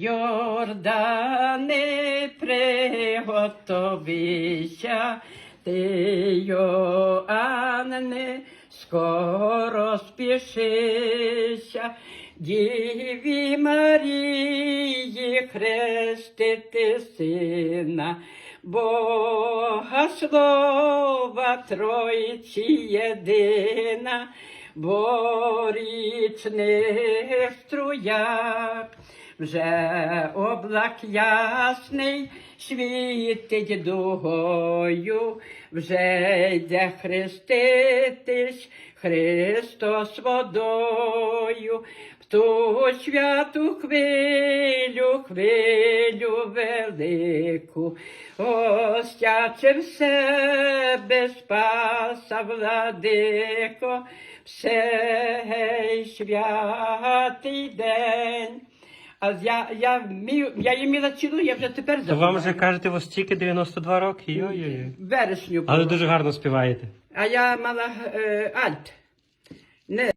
Йордане, приготовися, ти, Йоанне, скоро спішися, Діві Марії хрестити сина, Бога слова Тройці єдина, бо річних струяк. Вже облак ясний світить дугою, вже йде хреститись Христос водою, в ту святу хвилю, хвилю велику, остяче в себе спаса владико, всей святий день. А я, я, вмію- я їм міла цілу, я вже тепер То забуваю. вам вже кажете, вас тільки 92 роки. Йо-йо-йо. вересню Але було. дуже гарно співаєте. А я мала е, альт. Не